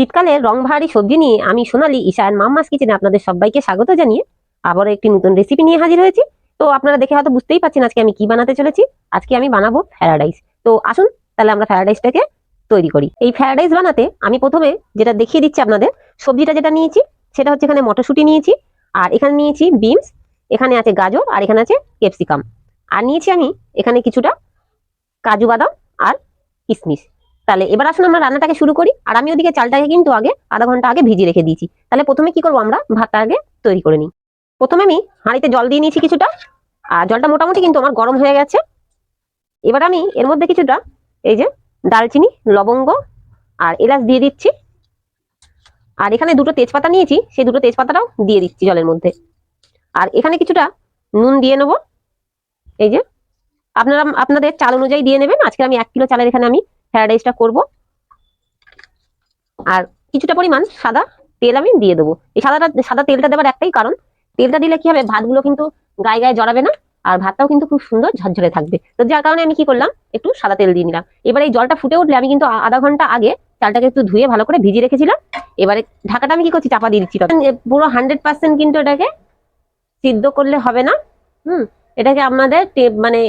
শীতকালে রং ভারী সবজি নিয়ে আমি সোনালি ঈশান মাম্মাস কিচেনে আপনাদের সবাইকে স্বাগত জানিয়ে আবারও একটি নতুন রেসিপি নিয়ে হাজির হয়েছি। তো আপনারা দেখে হয়তো বুঝতেই পারছেন আজকে আমি কি বানাতে চলেছি। আজকে আমি বানাবো ফ্রাইড রাইস। তো আসুন, তাহলে আমরা ফ্রাইড রাইসটাকে তৈরি করি। এই ফ্রাইড রাইস বানাতে আমি প্রথমে যেটা দেখিয়ে দিচ্ছি আপনাদের, সবজিটা যেটা নিয়েছি, সেটা হচ্ছে এখানে মটরশুঁটি নিয়েছি, আর এখানে নিয়েছি বিনস, এখানে আছে গাজর, আর এখানে আছে ক্যাপসিকাম। আর নিয়েছি আমি এখানে কিছুটা কাজু বাদাম আর কিশমিশ তাহলে এবার আসুন আমরা রান্নাটাকে শুরু করি। আর আমি ওদিকে চালটাকে কিন্তু আগে আধা ঘণ্টা আগে ভিজিয়ে রেখে দিয়েছি। তাহলে প্রথমে কি করব আমরা? ভাতটা আগে তৈরি করে নিই। প্রথমে আমি হাঁড়িতে জল দিয়ে নিয়েছি কিছুটা। আর জলটা মোটামুটি কিন্তু আমার গরম হয়ে গেছে। এবার আমি এর মধ্যে কিছুটা এই যে দালচিনি লবঙ্গ আর এলাচ দিয়ে দিচ্ছি। আর এখানে দুটো তেজপাতা নিয়েছি। সেই দুটো তেজপাতাটাও দিয়ে দিচ্ছি জলের মধ্যে। আর এখানে কিছুটা নুন দিয়ে নেব। এই যে আপনারা, আপনাদের চাল অনুযায়ী দিয়ে নেবেন। আজকে আমি এক কিলো চালের এখানে আমি ফ্রাইড রাইসটা করব। আর কিছুটা পরিমাণ সাদা তেল আমি দিয়ে দেবো। এই সাদাটা, সাদা তেলটা দেওয়ার একটাই কারণ, তেলটা দিলে কি হবে? ভাতগুলো কিন্তু গায়ে গায়ে জড়াবে না, আর ভাতটাও কিন্তু খুব সুন্দর ঝরঝরে থাকবে। তো যার কারণে আমি কি করলাম? একটু সাদা তেল দিয়ে নিলাম। এবার এই জলটা ফুটে উঠলে আমি কিন্তু আধা ঘণ্টা আগে চালটাকে একটু ধুয়ে ভালো করে ভিজিয়ে রেখেছিলাম। এবারে ঢাকাটা আমি কি করছি? চাপা দিয়ে দিচ্ছি। পুরো হান্ড্রেড পার্সেন্ট কিন্তু এটাকে সিদ্ধ করলে হবে না। হুম, এটাকে আমাদের মানে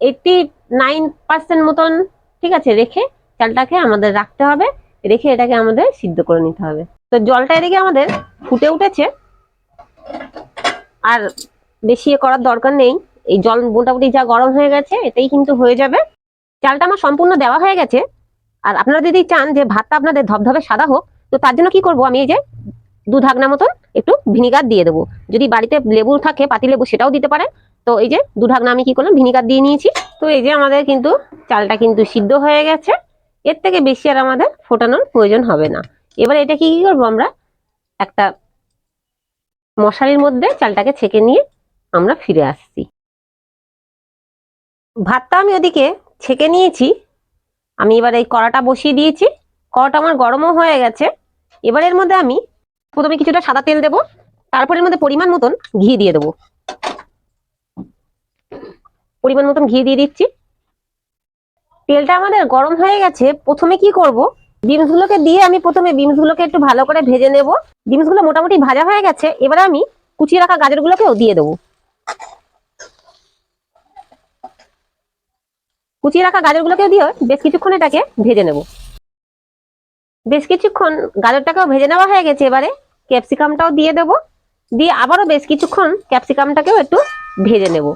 এইটটি নাইন পার্সেন্ট মতন ঠিক আছে, রেখে চালটাকে আমাদের রাখতে হবে। রেখে এটাকে আমাদের সিদ্ধ করে নিতে হবে। তো জলটা এদিকে আমাদের ফুটে উঠেছে। আর বেশি করার দরকার নেই। এই জল মোটামুটি যা গরম হয়ে গেছে এটাই কিন্তু হয়ে যাবে। চালটা আমার সম্পূর্ণ দেওয়া হয়ে গেছে। আর আপনারা যদি চান যে ভাতটা আপনাদের ধবধবে সাদা হোক, তো তার জন্য কি করব আমি এই যে দু ঢাকনা মতন একটু ভিনিগার দিয়ে দেবো। যদি বাড়িতে লেবু থাকে পাতি লেবু সেটাও দিতে পারেন। তো এই যে দু ঢাকনা আমি কি করলাম? ভিনিগার দিয়ে নিয়েছি। তো এই যে আমাদের কিন্তু চালটা কিন্তু সিদ্ধ হয়ে গেছে। এর থেকে বেশি আর আমাদের ফোটানোর প্রয়োজন হবে না। এবার এটা কি কি করব আমরা? একটা মশারির মধ্যে চালটাকে ছেঁকে নিয়ে আমরা ফিরে আসছি। ভাতটা আমি ওদিকে ছেঁকে নিয়েছি। আমি এবার এই কড়াটা বসিয়ে দিয়েছি। কড়াটা আমার গরমও হয়ে গেছে। এবার এর মধ্যে আমি প্রথমে কিছুটা সাদা তেল দেবো। তারপর এর মধ্যে পরিমাণ মতন ঘি দিয়ে দেবো। পরিমাণ মতন ঘি দিয়ে দিচ্ছি। তেলটা আমাদের গরম হয়ে গেছে। প্রথমে কি করব? বিনস গুলোকে দিয়ে আমি প্রথমে বিনস গুলোকে একটু ভালো করে ভেজে নেব। বিনসগুলো মোটামুটি ভাজা হয়ে গেছে। এবারে আমি কুচিয়ে রাখা গাজরগুলোকেও দিয়ে দেবো। কুচিয়ে রাখা গাজর গুলোকেও দিয়ে বেশ কিছুক্ষণ এটাকে ভেজে নেব। বেশ কিছুক্ষণ গাজরটাকেও ভেজে নেওয়া হয়ে গেছে এবারে। ক্যাপসিকামটাও দিয়ে দেবো। দিয়ে আবারও বেশ কিছুক্ষণ ক্যাপসিকামটাকেও একটু ভেজে নেব।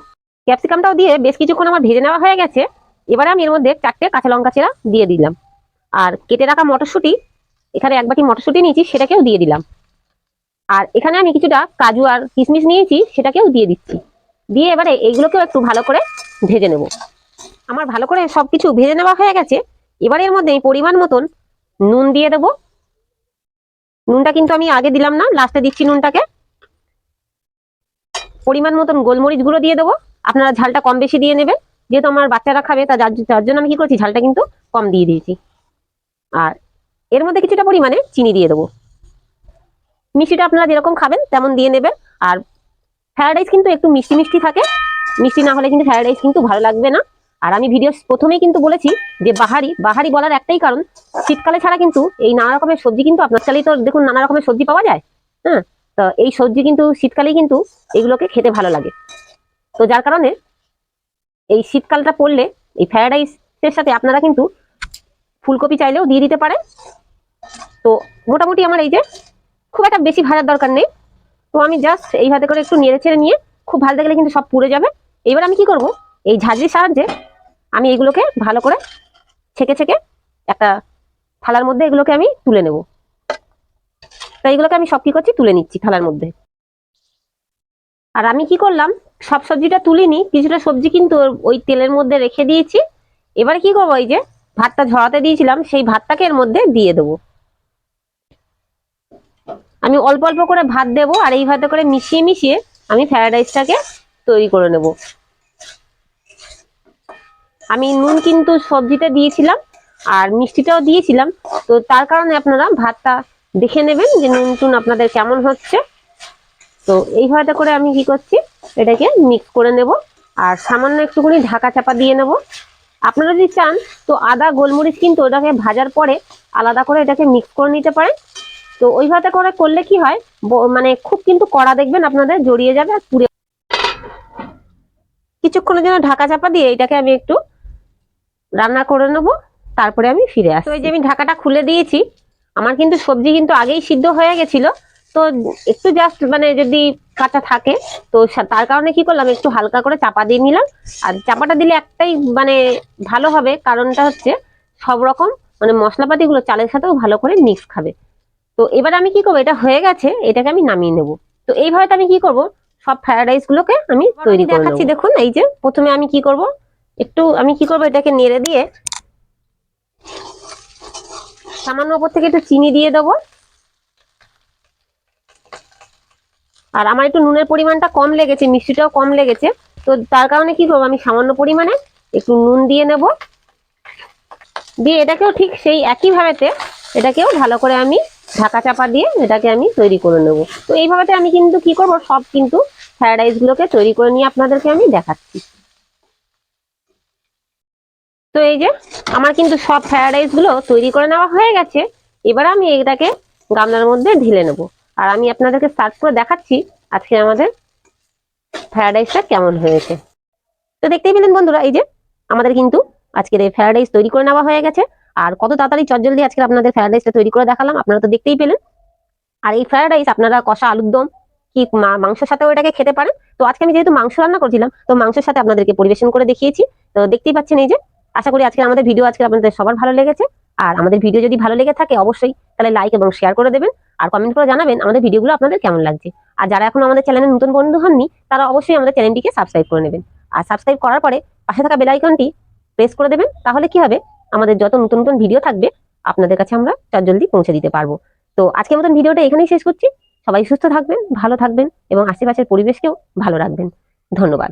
ক্যাপসিকামটাও দিয়ে বেশ কিছুক্ষণ আমার ভেজে নেওয়া হয়ে গেছে। এবারে আমি এর মধ্যে চারটে কাঁচা লঙ্কা চেরা দিয়ে দিলাম। আর কেটে রাখা মটরশুঁটি, এখানে এক বাটি মটরশুঁটি নিয়েছি, সেটাকেও দিয়ে দিলাম। আর এখানে আমি কিছুটা কাজু আর কিশমিশ নিয়েছি, সেটাকেও দিয়ে দিচ্ছি। দিয়ে এবারে এইগুলোকেও একটু ভালো করে ভেজে নেব। আমার ভালো করে সব কিছু ভেজে নেওয়া হয়ে গেছে। এবারে এর মধ্যে পরিমাণ মতন নুন দিয়ে দেবো। নুনটা কিন্তু আমি আগে দিলাম না, লাস্টে দিচ্ছি নুনটাকে। পরিমাণ মতন গোলমরিচ গুঁড়ো দিয়ে দেবো। আপনারা ঝালটা কম বেশি দিয়ে নেবেন। যেহেতু আমার বাচ্চারা খাবে, তা যার জন্য আমি কি করছি, ঝালটা কিন্তু কম দিয়ে দিয়েছি। আর এর মধ্যে কিছুটা পরিমাণে চিনি দিয়ে দেবো। মিষ্টিটা আপনারা যেরকম খাবেন, তেমন দিয়ে নেবেন। আর ফ্রায়েড রাইস কিন্তু একটু মিষ্টি মিষ্টি থাকে। মিষ্টি না হলে কিন্তু ফ্রায়েড রাইস কিন্তু ভালো লাগবে না। আর আমি ভিডিও প্রথমেই কিন্তু বলেছি যে বাহারি বাহারি বলার একটাই কারণ, শীতকালে ছাড়া কিন্তু এই নানা রকমের সবজি কিন্তু আপনার চালেই তো দেখুন নানা রকমের সবজি পাওয়া যায়। হ্যাঁ তো এই সবজি কিন্তু শীতকালেই কিন্তু এগুলোকে খেতে ভালো লাগে। তো যার কারণে এই শীতকালটা পড়লে এই ফ্রায়েড রাইসের সাথে আপনারা কিন্তু ফুলকপি চাইলেও দিয়ে দিতে পারেন। তো মোটামুটি আমার এই যে খুব একটা বেশি ভাজার দরকার নেই। তো আমি জাস্ট এইভাবে করে একটু নেড়ে ছেড়ে নিয়ে খুব ভাজতে গেলে কিন্তু সব পুড়ে যাবে। এবার আমি কি করব? এই ঝাঁঝরির সাহায্যে আমি এগুলোকে ভালো করে ছেঁকে ছেঁকে একটা থালার মধ্যে এগুলোকে আমি তুলে নেব। তো এগুলোকে আমি সব কি করছি? তুলে নিচ্ছি থালার মধ্যে। আর আমি কি করলাম? সব সবজিটা তুলিনি কিছুটা সবজি কিন্তু ওই তেলের মধ্যে রেখে দিয়েছি। এবার কি করব ওই যে ভাতটা ঝরাতে দিয়েছিলাম, সেই ভাতটাকে এর মধ্যে দিয়ে দেবো। আমি অল্প অল্প করে ভাত দেবো আর এইভাবে করে মিশিয়ে মিশিয়ে আমি ফ্রায়েড রাইসটাকে তৈরি করে নেব। আমি নুন কিন্তু সবজিতে দিয়েছিলাম আর মিষ্টিটাও দিয়েছিলাম। তো তার কারণে আপনারা ভাতটা দেখে নেবেন যে নুন টুন আপনাদের কেমন হচ্ছে। তো এইভাবে করে আমি কি করছি এটাকে মিক্স করে নেব। আর সামান্য একটুখানি ঢাকা চাপা দিয়ে নেব। আপনারা যদি চান তো আদা গোলমরিচ কিন্তু ওটাকে ভাজার পরে আলাদা করে এটাকে মিক্স করে নিতে পারেন। তো ওইভাবে করে করলে কি হয় মানে খুব কিন্তু কড়া দেখবেন আপনাদের জড়িয়ে যাবে আর পুড়ে কিছুক্ষণের জন্য ঢাকা চাপা দিয়ে এটাকে আমি একটু রান্না করে নেব। তারপরে আমি ফিরে আসি ওই যে আমি ঢাকাটা খুলে দিয়েছি আমার কিন্তু সবজি কিন্তু আগেই সিদ্ধ হয়ে গেছিল। তো একটু জাস্ট মানে যদি কাঁচা থাকে তো তার কারণে কি করলাম একটু হালকা করে চাপা দিয়ে নিলাম। আর চাপাটা দিলে একটাই মানে ভালো হবে কারণটা হচ্ছে সব রকম মানে মশলাপাতিগুলো চালের সাথেও ভালো করে মিক্স খাবে। তো এবার আমি কি করব এটা হয়ে গেছে এটাকে আমি নামিয়ে নেব। তো এইভাবে তো আমি কি করব সব ফ্রাইড রাইস গুলোকে আমি তৈরি দেখাচ্ছি দেখুন এই যে প্রথমে আমি কি করব একটু আমি কি করব এটাকে নেড়ে দিয়ে সামান্য উপর থেকে একটু চিনি দিয়ে দেবো। আর আমার একটু নুনের পরিমাণটা কম লেগেছে, মিষ্টিটাও কম লেগেছে। তো তার কারণে কি করব, আমি সামান্য পরিমাণে একটু নুন দিয়ে নেব। দিয়ে এটাকেও ঠিক সেই একই ভাবেতে এটাকেও ভালো করে আমি ঢাকা চাপা দিয়ে এটাকে আমি তৈরি করে নেব। তো এইভাবেতে আমি কিন্তু কি করব, সব কিন্তু ফ্রায়েড রাইসগুলোকে তৈরি করে নিয়ে আপনাদেরকে আমি দেখাচ্ছি। তো এই যে আমার কিন্তু সব ফ্রায়েড রাইসগুলো তৈরি করে নেওয়া হয়ে গেছে। এবার আমি এটাকে গামলার মধ্যে ঢেলে নেব। আর আমি আপনাদেরকে সার্চ করে দেখাচ্ছি আজকে আমাদের ফ্রাইড রাইসটা কেমন হয়েছে। তো দেখতেই পেলেন বন্ধুরা, এই যে আমাদের কিন্তু আজকের এই ফ্রাইড রাইস তৈরি করে নেওয়া হয়ে গেছে। আর কত তাড়াতাড়ি চটজলদি আজকে আপনাদের ফ্রাইড রাইসটা তৈরি করে দেখালাম, আপনারা তো দেখতেই পেলেন। আর এই ফ্রাইড রাইস আপনারা কষা আলুর দম কি মাংসের সাথেও এটাকে খেতে পারেন। তো আজকে আমি যেহেতু মাংস রান্না করছিলাম, তো মাংসের সাথে আপনাদেরকে পরিবেশন করে দেখিয়েছি। তো দেখতেই পাচ্ছেন এই যে, আশা করি আজকে আমাদের ভিডিও আজকে আপনাদের সবার ভালো লেগেছে। আর আমাদের ভিডিও যদি ভালো লেগে থাকে, অবশ্যই তাহলে লাইক এবং শেয়ার করে দেবেন আর কমেন্ট করে জানাবেন আমাদের ভিডিওগুলো আপনাদের কেমন লাগছে। আর যারা এখন আমাদের চ্যানেলে নতুন বন্ধু হননি, তারা অবশ্যই আমাদের চ্যানেলটিকে সাবস্ক্রাইব করে নেবেন। আর সাবস্ক্রাইব করার পরে পাশে থাকা বেল আইকনটি প্রেস করে দেবেন, তাহলে কি হবে? আমাদের যত নতুন নতুন ভিডিও থাকবে, আপনাদের কাছে আমরা জলদি পৌঁছে দিতে পারব। তো আজকের মতন ভিডিওটা এখানেই শেষ করছি। সবাই সুস্থ থাকবেন, ভালো থাকবেন এবং আশেপাশের পরিবেশকেও ভালো রাখবেন। ধন্যবাদ।